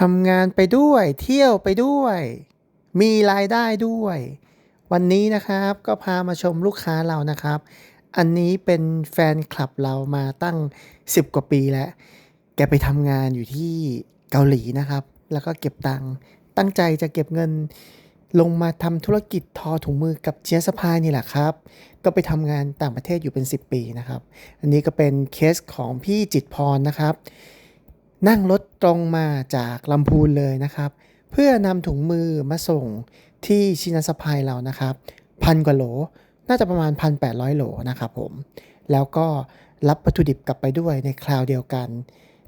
ทำงานไปด้วย เที่ยวไปด้วย มีรายได้ด้วย วันนี้นะครับก็พามาชมลูกค้าเรานะครับ อันนี้เป็นแฟนคลับเรามาตั้ง 10 กว่าปีแล้ว แกไปทำงานอยู่ที่เกาหลีนะครับ แล้วก็เก็บตังค์ตั้งใจจะเก็บเงินลงมาทำธุรกิจทอถุงมือกับเชียสพายนี่แหละครับ ก็ไปทำงานต่างประเทศอยู่เป็น 10 ปีนะครับ อันนี้ก็เป็นเคสของพี่จิตพรนะครับ นั่งรถตรงมาจากลำพูนเลยนะครับ เพื่อนำถุงมือมาส่งที่ชินาสพายเรานะครับพันกว่าโหล น่าจะประมาณ 1,800 โหลนะครับผม แล้วก็รับวัตถุดิบกลับไปด้วยในคราวเดียวกัน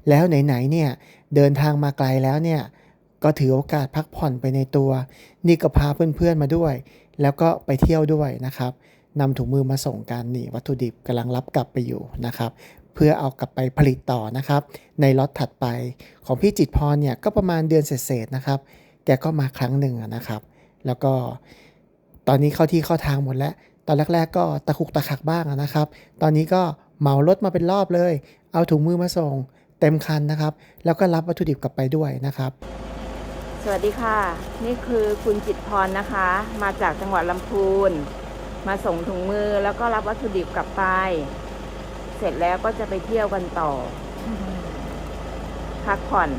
แล้วไหนๆเนี่ยเดินทางมาไกลแล้วเนี่ยก็ถือโอกาสพักผ่อนไปในตัว นี่ก็พาเพื่อนๆมาด้วย แล้วก็ไปเที่ยวด้วยนะครับนำถุงมือมาส่งกันนี่วัตถุดิบกำลังรับกลับไปอยู่นะครับ เพื่อเอากลับไปผลิตต่อนะครับ ในล็อตถัดไป ของพี่จิตพรเนี่ยก็ประมาณเดือนเศษๆนะครับ แกก็มาครั้งหนึ่งนะครับ แล้วก็ตอนนี้เข้าที่เข้าทางหมดแล้ว ตอนแรก ๆ ก็ตะคุกตะขักบ้างนะครับ ตอนนี้ก็เหมารถมาเป็นรอบเลย เอาถุงมือมาส่งเต็มคันนะครับ แล้วก็รับวัตถุดิบกลับไปด้วยนะครับ สวัสดีค่ะ นี่คือคุณจิตพรนะคะ มาจากจังหวัดลำพูน มาส่งถุงมือแล้วก็รับวัตถุดิบกลับไป เสร็จแล้วก็จะไปเที่ยวกันต่อ พักผ่อน